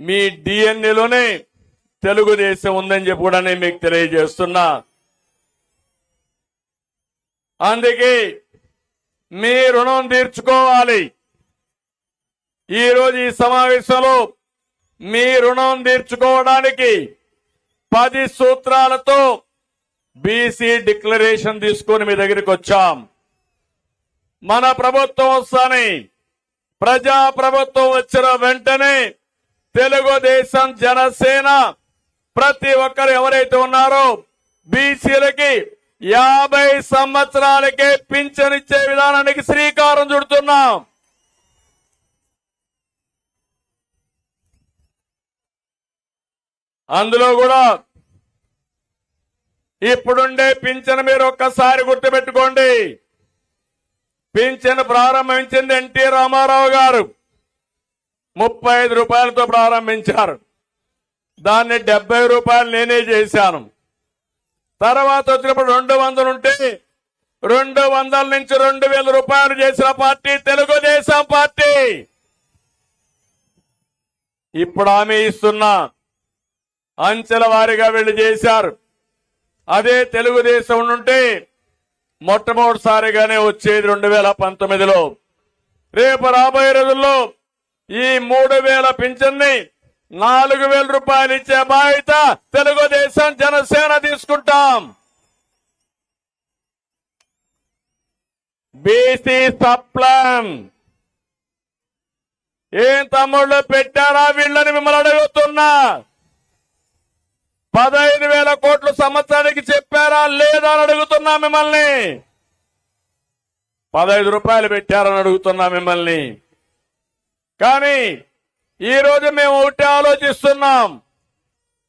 మీ డిఎన్ఏలోనే తెలుగుదేశం ఉందని చెప్పి కూడా నేను మీకు తెలియజేస్తున్నా. అందుకే మీ రుణం తీర్చుకోవాలి. ఈరోజు ఈ సమావేశంలో మీ రుణం తీర్చుకోవడానికి పది సూత్రాలతో బీసీ డిక్లరేషన్ తీసుకొని మీ దగ్గరికి వచ్చాం. మన ప్రభుత్వం వస్తానే ప్రజా ప్రభుత్వం వచ్చిన వెంటనే తెలుగుదేశం జనసేన ప్రతి ఒక్కరు ఎవరైతే ఉన్నారో బీసీలకి యాభై సంవత్సరాలకే పింఛనిచ్చే విధానానికి శ్రీకారం చుడుతున్నాం. అందులో కూడా ఇప్పుడుండే పింఛన్ మీరు ఒక్కసారి గుర్తుపెట్టుకోండి. పింఛన్ ప్రారంభించింది ఎన్టీ రామారావు గారు. ముప్పై ఐదు రూపాయలతో ప్రారంభించారు. దాన్ని డెబ్బై రూపాయలు నేనే చేశాను. తర్వాత వచ్చినప్పుడు రెండు వందలు ఉంటే రెండు వందల నుంచి రెండు వేల రూపాయలు చేసిన పార్టీ తెలుగుదేశం పార్టీ. ఇప్పుడు ఆమె ఇస్తున్నా అంచెల వారీగా వీళ్ళు చేశారు. అదే తెలుగుదేశం నుండి మొట్టమొదటిసారిగానే వచ్చేది రెండు వేల పంతొమ్మిదిలో. రేపు రాబోయే రోజుల్లో ఈ మూడు వేల పింఛన్ని నాలుగు వేల రూపాయలు ఇచ్చే బాధ్యత తెలుగుదేశం జనసేన తీసుకుంటాం. BC sub plan. ఏం తమ్ముళ్ళు పెట్టారా వీళ్ళని మిమ్మల్ని అడుగుతున్నా. పదహైదు వేల కోట్లు సంవత్సరానికి చెప్పారా లేదా అని అడుగుతున్నా మిమ్మల్ని. పదహైదు రూపాయలు పెట్టారని అడుగుతున్నా మిమ్మల్ని. కానీ ఈరోజు మేము ఒకటి ఆలోచిస్తున్నాం.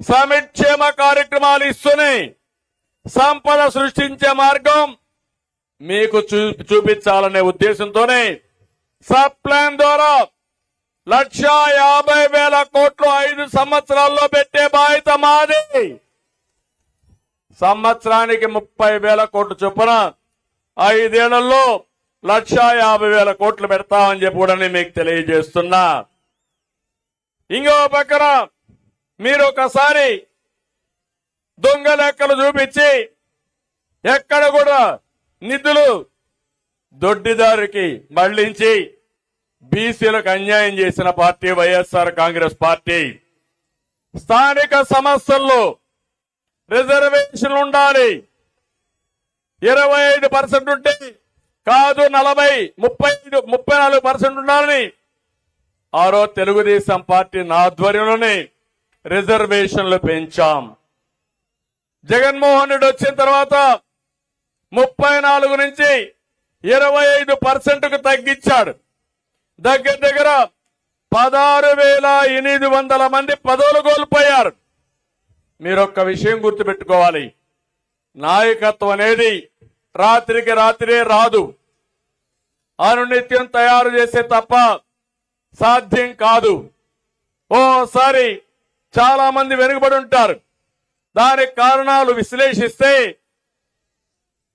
సమిక్షేమ కార్యక్రమాలు ఇస్తూనే సంపద సృష్టించే మార్గం మీకు చూ చూపించాలనే ఉద్దేశంతోనే సబ్ ప్లాన్ ద్వారా లక్ష యాభై వేల కోట్లు ఐదు సంవత్సరాల్లో పెట్టే బాధ్యత మాది. సంవత్సరానికి ముప్పై వేల కోట్లు చొప్పున ఐదేళ్ళలో లక్ష యాభై వేల కోట్లు పెడతామని చెప్పి కూడా నేను మీకు తెలియజేస్తున్నా. ఇంకో పక్కన మీరు ఒకసారి దొంగ లెక్కలు చూపించి ఎక్కడ కూడా నిధులు దొడ్డిదారికి మళ్ళించి బీసీలకు అన్యాయం చేసిన పార్టీ వైఎస్ఆర్ కాంగ్రెస్ పార్టీ. స్థానిక సమస్యల్లో రిజర్వేషన్ ఉండాలి. ఇరవై ఐదు పర్సెంట్ ఉంటే కాదు నలభై ముప్పై ఐదు ముప్పై నాలుగు పర్సెంట్ ఉండాలని. ఆరో తెలుగుదేశం పార్టీ నా ఆధ్వర్యంలోనే రిజర్వేషన్లు పెంచాం. జగన్మోహన్ రెడ్డి వచ్చిన తర్వాత ముప్పై నాలుగు నుంచి ఇరవై ఐదు పర్సెంట్కు తగ్గించాడు. దగ్గర దగ్గర పదహారు వేల ఎనిమిది వందల మంది పదవులు కోల్పోయారు. మీరు ఒక్క విషయం గుర్తుపెట్టుకోవాలి. నాయకత్వం అనేది రాత్రికి రాత్రే రాదు. అనునిత్యం తయారు చేసే తప్ప సాధ్యం కాదు. ఓసారి చాలా మంది వెనుకబడి ఉంటారు. దానికి కారణాలు విశ్లేషిస్తే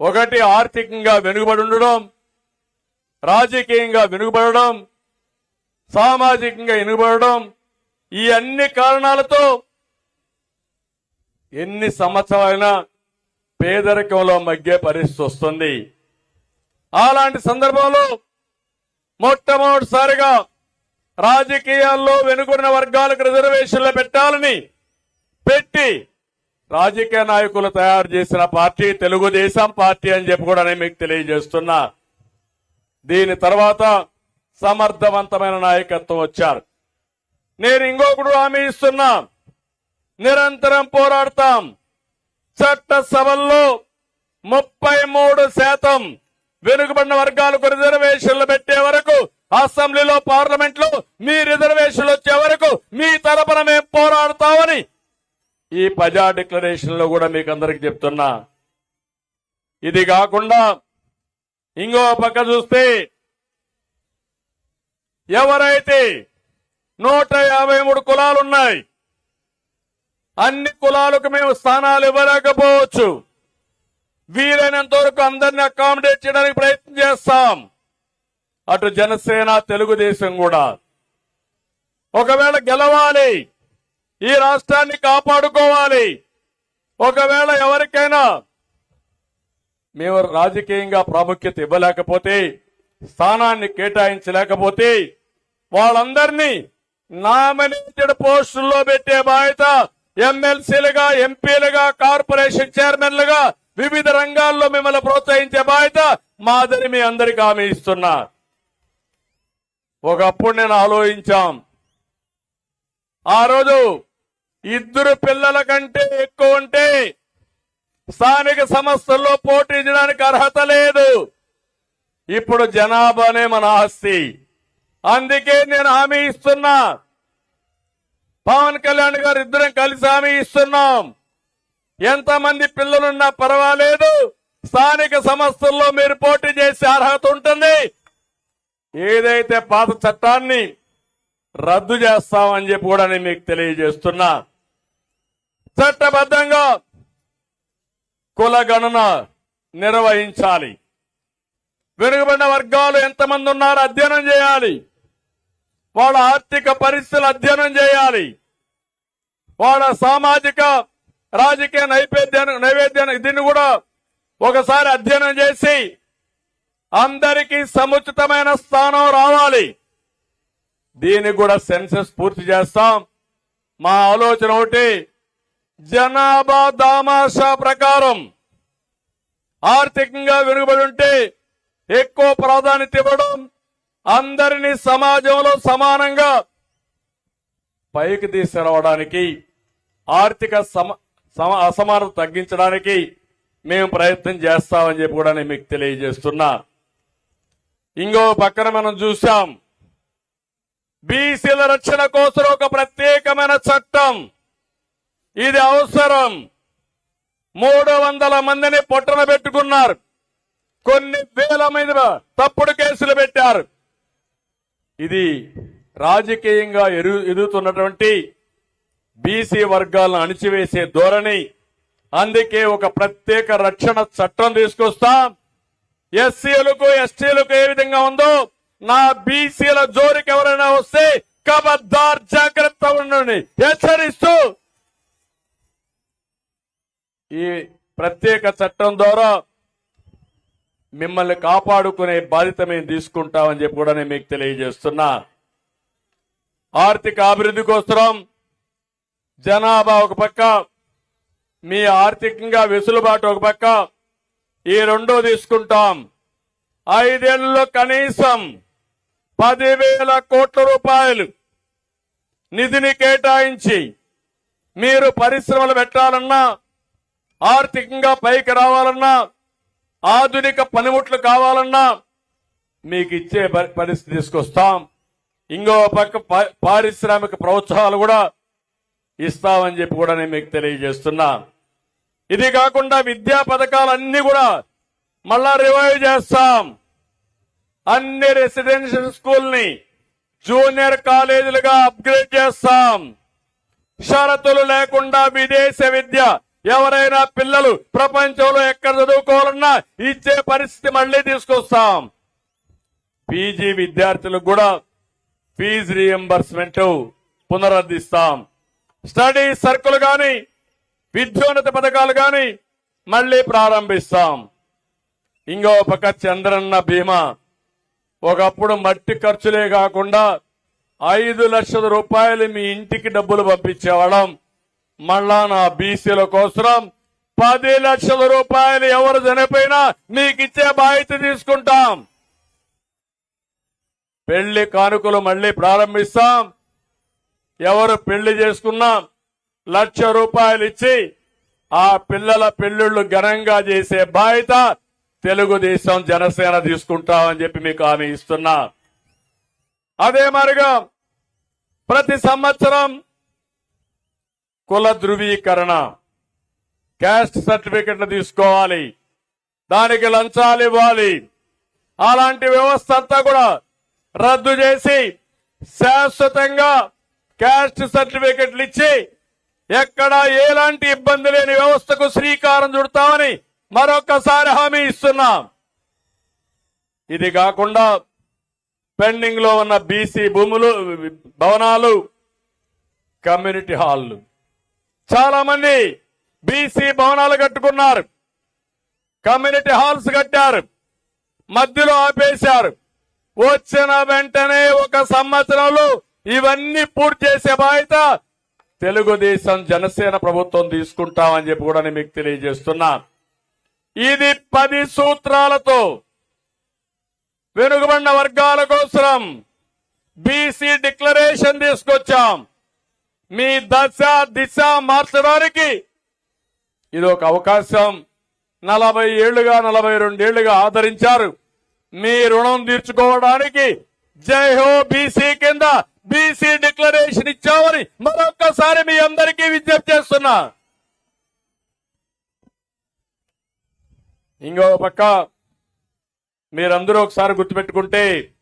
ఒకటి ఆర్థికంగా వెనుకబడి ఉండడం రాజకీయంగా వెనుకబడడం సామాజికంగా వెనుకబడడం ఈ అన్ని కారణాలతో ఎన్ని సంవత్సరాలైనా పేదరికంలో మగ్గే పరిస్థితి వస్తుంది. అలాంటి సందర్భంలో మొట్టమొదటిసారిగా రాజకీయాల్లో వెనుకున్న వర్గాలకు రిజర్వేషన్లు పెట్టాలని పెట్టి రాజకీయ నాయకులు తయారు చేసిన పార్టీ తెలుగుదేశం పార్టీ అని చెప్పి కూడా నేను మీకు తెలియజేస్తున్నా. దీని తర్వాత సమర్థవంతమైన నాయకత్వం వచ్చారు. నేను ఇంకొకడు హామీ ఇస్తున్నా. నిరంతరం పోరాడతాం. చట్ట సభల్లో ముప్పై మూడు శాతం వెనుకబడిన వర్గాలకు రిజర్వేషన్లు పెట్టే వరకు అసెంబ్లీలో పార్లమెంట్లో మీ రిజర్వేషన్లు వచ్చే వరకు మీ తరపున మేము పోరాడతామని ఈ ప్రజా డిక్లరేషన్లో కూడా మీకు అందరికి చెప్తున్నా. ఇది కాకుండా ఇంకో పక్క చూస్తే ఎవరైతే నూట యాభై మూడు కులాలు ఉన్నాయి అన్ని కులాలకు మేము స్థానాలు ఇవ్వలేకపోవచ్చు. వీలైనంత వరకు అందరిని అకామిడేట్ చేయడానికి ప్రయత్నం చేస్తాం. అటు జనసేన తెలుగుదేశం కూడా. ఒకవేళ గెలవాలి ఈ రాష్ట్రాన్ని కాపాడుకోవాలి ఒకవేళ ఎవరికైనా మేము రాజకీయంగా ప్రాముఖ్యత ఇవ్వలేకపోతే స్థానాన్ని కేటాయించలేకపోతే వాళ్ళందరినీ నామినేటెడ్ పోస్టుల్లో పెట్టే బాధ్యత ఎమ్మెల్సీలుగా ఎంపీలుగా కార్పొరేషన్ చైర్మన్లుగా వివిధ రంగాల్లో మిమ్మల్ని ప్రోత్సహించే బాధ్యత మాదిరి మీ అందరికీ హామీ ఇస్తున్నా. ఒకప్పుడు నేను ఆలోచించాం. ఆ రోజు ఇద్దరు పిల్లల కంటే ఎక్కువ ఉంటే స్థానిక సంస్థల్లో పోటీ చేయడానికి అర్హత లేదు. ఇప్పుడు జనాభానే మన ఆస్తి. అందుకే నేను హామీ ఇస్తున్నా. పవన్ కళ్యాణ్ గారు ఇద్దరం కలిసి హామీ ఇస్తున్నాం. ఎంతమంది పిల్లలున్నా పర్వాలేదు. స్థానిక సంస్థల్లో మీరు పోటీ చేసే అర్హత ఉంటుంది. ఏదైతే పాత చట్టాన్ని రద్దు చేస్తామని చెప్పి కూడా నేను మీకు తెలియజేస్తున్నా. చట్టబద్ధంగా కుల గణన నిర్వహించాలి. వెనుకబడిన వర్గాలు ఎంతమంది ఉన్నారో అధ్యయనం చేయాలి. వాళ్ళ ఆర్థిక పరిస్థితులు అధ్యయనం చేయాలి. వాళ్ళ సామాజిక రాజకీయ నైవేద్యాన్ని నైవేద్యాన్ని దీన్ని కూడా ఒకసారి అధ్యయనం చేసి అందరికీ సముచితమైన స్థానం రావాలి. దీన్ని కూడా సెన్సెస్ పూర్తి చేస్తాం. మా ఆలోచన ఒకటి జనాభా దామాషా ప్రకారం ఆర్థికంగా వెనుకబడి ఉంటే ఎక్కువ ప్రాధాన్యత ఇవ్వడం అందరినీ సమాజంలో సమానంగా పైకి తీసుకురావడానికి ఆర్థిక సమ సమ- అసమానత తగ్గించడానికి మేము ప్రయత్నం చేస్తామని చెప్పి కూడా నేను మీకు తెలియజేస్తున్నా. ఇంకో పక్కన మనం చూసాం. బీసీల రక్షణ కోసం ఒక ప్రత్యేకమైన చట్టం. ఇది అవసరం. మూడు వందల మందిని పొట్టన పెట్టుకున్నారు. కొన్ని వేల మంది తప్పుడు కేసులు పెట్టారు. ఇది రాజకీయంగా ఎరు ఎదుగుతున్నటువంటి బీసీ వర్గాలను అణిచివేసే ధోరణి. అందుకే ఒక ప్రత్యేక రక్షణ చట్టం తీసుకొస్తాం. ఎస్సీలకు ఎస్టీలకు ఏ విధంగా ఉందో నా బీసీల జోరికి ఎవరైనా వస్తే కబద్దార్ జాగ్రత్త ఉండండి. హెచ్చరిస్తూ ఈ ప్రత్యేక చట్టం ద్వారా మిమ్మల్ని కాపాడుకునే బాధ్యత మేము తీసుకుంటామని చెప్పి కూడా నేను మీకు తెలియజేస్తున్నా. ఆర్థిక అభివృద్ధి కోసం జనాభా ఒక పక్క మీ ఆర్థికంగా వెసులుబాటు ఒక పక్క ఈ రెండో తీసుకుంటాం. ఐదేళ్ళలో కనీసం పదివేల కోట్ల రూపాయలు నిధిని కేటాయించి మీరు పరిశ్రమలు పెట్టాలన్నా ఆర్థికంగా పైకి రావాలన్నా ఆధునిక పనిముట్లు కావాలన్నా మీకు ఇచ్చే పరి- పరిస్థితి తీసుకొస్తాం. ఇంకో పక్క పారిశ్రామిక ప్రోత్సాహాలు కూడా ఇస్తామని చెప్పి కూడా నేను మీకు తెలియజేస్తున్నా. ఇది కాకుండా విద్యా పథకాలన్నీ కూడా మళ్ళా రివైవ్ చేస్తాం. అన్ని రెసిడెన్షియల్ స్కూల్ని జూనియర్ కాలేజీలుగా అప్గ్రేడ్ చేస్తాం. షరతులు లేకుండా విదేశ విద్య ఎవరైనా పిల్లలు ప్రపంచంలో ఎక్కడ చదువుకోవాలన్నా ఇచ్చే పరిస్థితి మళ్ళీ తీసుకొస్తాం. పీజీ విద్యార్థులకు కూడా ఫీజు రియంబర్స్మెంట్ పునరుద్ధిస్తాం స్టడీ సర్కులు గాని విద్యోన్నత పథకాలు గాని మళ్ళీ ప్రారంభిస్తాం. ఇంకో పక్క చంద్రన్న బీమా. ఒకప్పుడు మట్టి ఖర్చులే కాకుండా ఐదు లక్షల రూపాయలు మీ ఇంటికి డబ్బులు పంపించేవాళ్ళం. మళ్ళా నా బీసీల కోసం పది లక్షల రూపాయలు ఎవరు చనిపోయినా మీకు ఇచ్చే బాధ్యత తీసుకుంటాం. పెళ్ళి కానుకలు మళ్ళీ ప్రారంభిస్తాం. ఎవరు పెళ్ళి చేసుకున్నా లక్ష రూపాయలు ఇచ్చి ఆ పిల్లల పెళ్ళిళ్ళు ఘనంగా చేసే బాధ్యత తెలుగుదేశం జనసేన తీసుకుంటామని చెప్పి మీకు హామీ ఇస్తున్నా. అదే మరిగా ప్రతి సంవత్సరం కుల ధృవీకరణ. క్యాస్ట్ సర్టిఫికెట్లు తీసుకోవాలి. దానికి లంచాలు ఇవ్వాలి. అలాంటి వ్యవస్థ అంతా కూడా రద్దు చేసి శాశ్వతంగా క్యాస్ట్ సర్టిఫికెట్లు ఇచ్చి ఎక్కడ ఎలాంటి ఇబ్బంది లేని వ్యవస్థకు శ్రీకారం చుడతామని మరొకసారి హామీ ఇస్తున్నాం. ఇది కాకుండా పెండింగ్లో ఉన్న బీసీ భూములు భవనాలు కమ్యూనిటీ హాల్లు చాలా మంది బీసీ భవనాలు కట్టుకున్నారు. కమ్యూనిటీ హాల్స్ కట్టారు. మధ్యలో ఆపేశారు. వచ్చిన వెంటనే ఒక సంవత్సరంలో ఇవన్నీ పూర్తి చేసే బాధ్యత తెలుగుదేశం జనసేన ప్రభుత్వం తీసుకుంటామని చెప్పి కూడా నేను మీకు తెలియజేస్తున్నా. ఇది పది సూత్రాలతో వెనుకబడిన వర్గాల కోసం బీసీ డిక్లరేషన్ తీసుకొచ్చాం. మీ దశ దిశ మార్చడానికి ఇది ఒక అవకాశం. నలభై ఏళ్ళుగా నలభై రెండేళ్ళుగా ఆదరించారు. మీ రుణం తీర్చుకోవడానికి జై హో బీసీ కింద బీసీ డిక్లరేషన్ ఇచ్చామని మరొక్కసారి మీ అందరికీ విజ్ఞప్తి చేస్తున్నా. ఇంకో పక్క మీరందరూ ఒకసారి గుర్తుపెట్టుకుంటే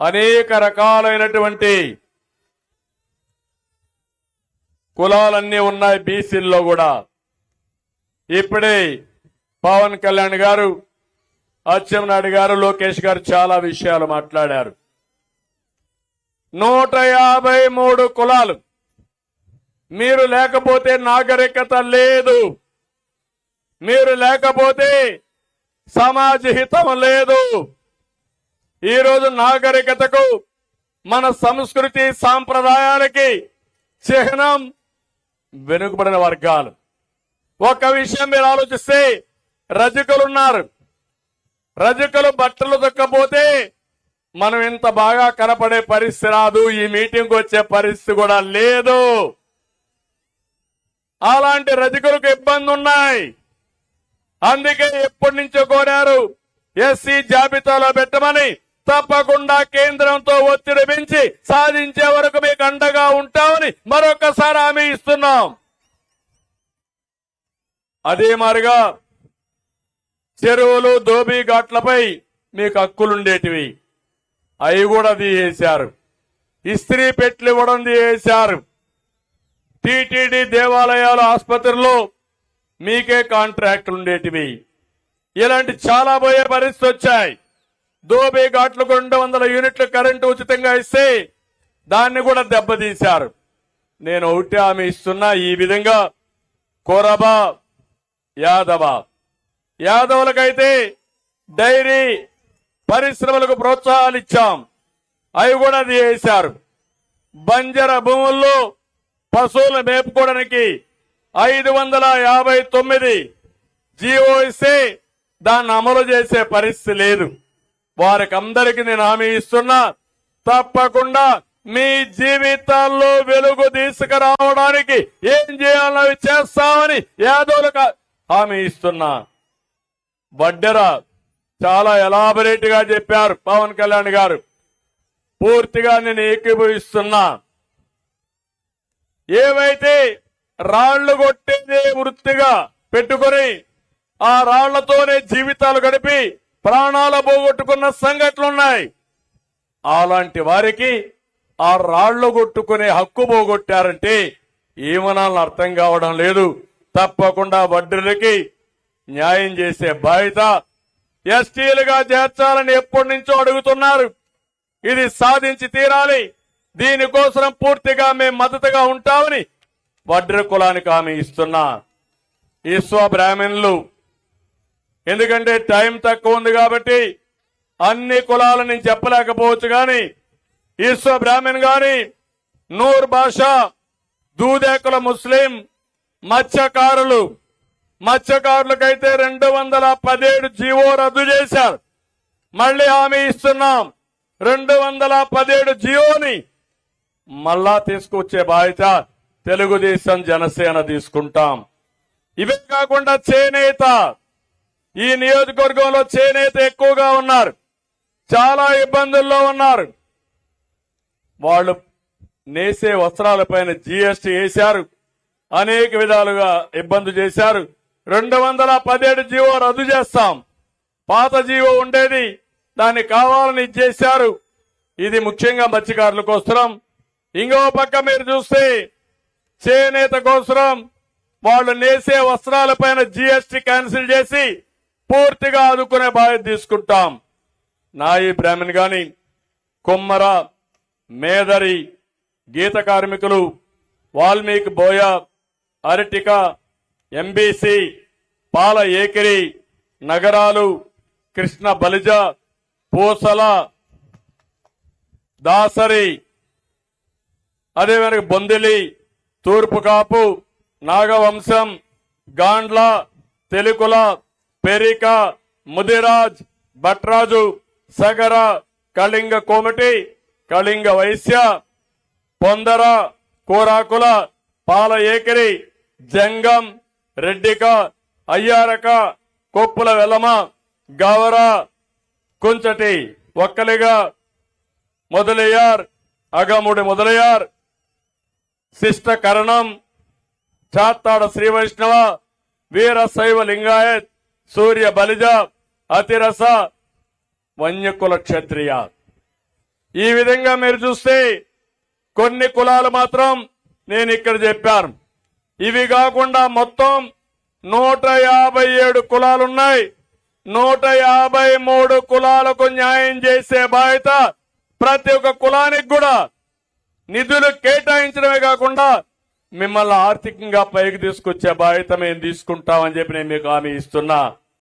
అనేక రకాలైనటువంటి కులాలన్నీ ఉన్నాయి బీసీల్లో కూడా. ఇప్పుడే పవన్ కళ్యాణ్ గారు అచ్చెన్నాయుడు గారు లోకేష్ గారు చాలా విషయాలు మాట్లాడారు. నూట యాభై మూడు కులాలు. మీరు లేకపోతే నాగరికత లేదు. మీరు లేకపోతే సమాజ హితం లేదు. ఈరోజు నాగరికతకు మన సంస్కృతి సాంప్రదాయాలకి చిహ్నం వెనుకబడిన వర్గాలు. ఒక విషయం మీరు ఆలోచిస్తే రజకులు ఉన్నారు రజకులు బట్టలు దొక్కపోతే మనం ఇంత బాగా కనపడే పరిస్థితి రాదు ఈ మీటింగ్ వచ్చే పరిస్థితి కూడా లేదు. అలాంటి రజకులకు ఇబ్బంది ఉన్నాయి అందుకే ఎప్పటి నుంచో కోరారు ఎస్సీ జాబితాలో పెట్టమని. తప్పకుండా కేంద్రంతో ఒత్తిడి పెంచి సాధించే వరకు మీకు అండగా ఉంటామని మరొకసారి హామీ ఇస్తున్నాం. అదే మారిగా చెరువులు దోబీ ఘాట్లపై మీకు హక్కులుండేటివి. అవి కూడా తీసేశారు. ఇస్త్రీ పెట్లు ఇవ్వడం తీసేశారు. టీటీడీ దేవాలయాలు ఆసుపత్రుల్లో మీకే కాంట్రాక్టులు ఉండేటివి ఇలాంటి చాలా పోయే పరిస్థితి వచ్చాయి దోబే ఘాట్లకు రెండు వందల యూనిట్ల కరెంటు ఉచితంగా ఇస్తే దాన్ని కూడా దెబ్బతీశారు. నేను ఒకటి హామీ ఇస్తున్నా ఈ విధంగా కోరబా యాదవ. యాదవులకైతే డైరీ పరిశ్రమలకు ప్రోత్సాహాలు ఇచ్చాం. అవి కూడా చేశారు. బంజర భూముల్లో పశువులు మేపుకోవడానికి ఐదు వందల యాభై తొమ్మిది జీవో ఇస్తే దాన్ని అమలు చేసే పరిస్థితి లేదు. వారికి అందరికి నేను హామీ ఇస్తున్నా. తప్పకుండా మీ జీవితాల్లో వెలుగు తీసుకురావడానికి ఏం చేయాలో అవి చేస్తామని యాదవులకు హామీ ఇస్తున్నా. వడ్డెర చాలా ఎలాబరేట్గా చెప్పారు పవన్ కళ్యాణ్ గారు. పూర్తిగా నేను ఏకీభవిస్తున్నా. ఏవైతే రాళ్ళు కొట్టేదే వృత్తిగా పెట్టుకొని ఆ రాళ్ళతోనే జీవితాలు గడిపి ప్రాణాలు పోగొట్టుకున్న సంఘటనలున్నాయి. అలాంటి వారికి ఆ రాళ్ళు కొట్టుకునే హక్కు పోగొట్టారంటే ఏమనాలని అర్థం కావడం లేదు. తప్పకుండా వడ్డీలకి న్యాయం చేసే బాధ్యత ఎస్టీలుగా చేర్చాలని ఎప్పటి నుంచో అడుగుతున్నారు. ఇది సాధించి తీరాలి. దీనికోసం పూర్తిగా మేము మద్దతుగా ఉంటామని వడ్ర కులానికి ఆమె ఇస్తున్నా. ఈశ్వ బ్రాహ్మణులు ఎందుకంటే టైం తక్కువ ఉంది కాబట్టి అన్ని కులాలను నేను చెప్పలేకపోవచ్చు గాని ఈశ్వ బ్రాహ్మణ్ గాని నూర్ భాష దూదేకుల ముస్లిం మత్స్యకారులు మత్స్యకారులకైతే రెండు వందల పదిహేడు జీవో రద్దు చేశారు. మళ్ళీ హామీ ఇస్తున్నాం. రెండు వందల పదిహేడు జీవోని మళ్ళా తీసుకొచ్చే బాధ్యత తెలుగుదేశం జనసేన తీసుకుంటాం. ఇవే కాకుండా చేనేత ఈ నియోజకవర్గంలో చేనేత ఎక్కువగా ఉన్నారు. చాలా ఇబ్బందుల్లో ఉన్నారు. వాళ్ళు నేసే వస్త్రాలపైన జీఎస్టీ వేశారు. అనేక విధాలుగా ఇబ్బంది చేశారు. రెండు వందల పదిహేడు జీవో రద్దు చేస్తాం. పాత జీవో ఉండేది. దాన్ని కావాలని ఇచ్చేశారు. ఇది ముఖ్యంగా మత్స్యకారుల కోసరం ఇంకో పక్క మీరు చూస్తే చేనేత కోసరం వాళ్ళు నేసే వస్త్రాలపైన జీఎస్టీ క్యాన్సిల్ చేసి పూర్తిగా ఆదుకునే బాధ్యత తీసుకుంటాం. నాయి బ్రాహ్మణ్ గాని కుమ్మర మేదరి గీత కార్మికులు వాల్మీకి బోయ అరటిక ఎంబీసీ పాల ఏకిరి నగరాలు కృష్ణ బలిజ పూసల దాసరి అదేవిధంగా బొందిలి తూర్పు కాపు నాగవంశం గాండ్ల తెలుకుల పెరిక ముదిరాజ్ భట్రాజు సగర కళింగ కోమటి కళింగ వైశ్య పొందర కోరాకుల పాల ఏకరి జంగం రెడ్డిక అయ్యారక కొప్పుల వెలమ గవర కుంచటి ఒక్కలిగా మొదలయ్యార్ అగముడి మొదలయ్యార్ శిష్ట కరణం చాత్తాడ శ్రీ వైష్ణవ వీర శైవ లింగాయత్ సూర్య బలిజ అతిరస వన్యకుల క్షత్రియ. ఈ విధంగా మీరు చూస్తే కొన్ని కులాలు మాత్రం నేను ఇక్కడ చెప్పాను. ఇవి కాకుండా మొత్తం నూట యాభై ఏడు కులాలున్నాయి. నూట యాభై మూడు కులాలకు న్యాయం చేసే బాధ్యత ప్రతి ఒక్క కులానికి కూడా. నిధులు కేటాయించడమే కాకుండా మిమ్మల్ని ఆర్థికంగా పైకి తీసుకొచ్చే బాధ్యత మేము తీసుకుంటామని చెప్పి నేను మీకు హామీ ఇస్తున్నా.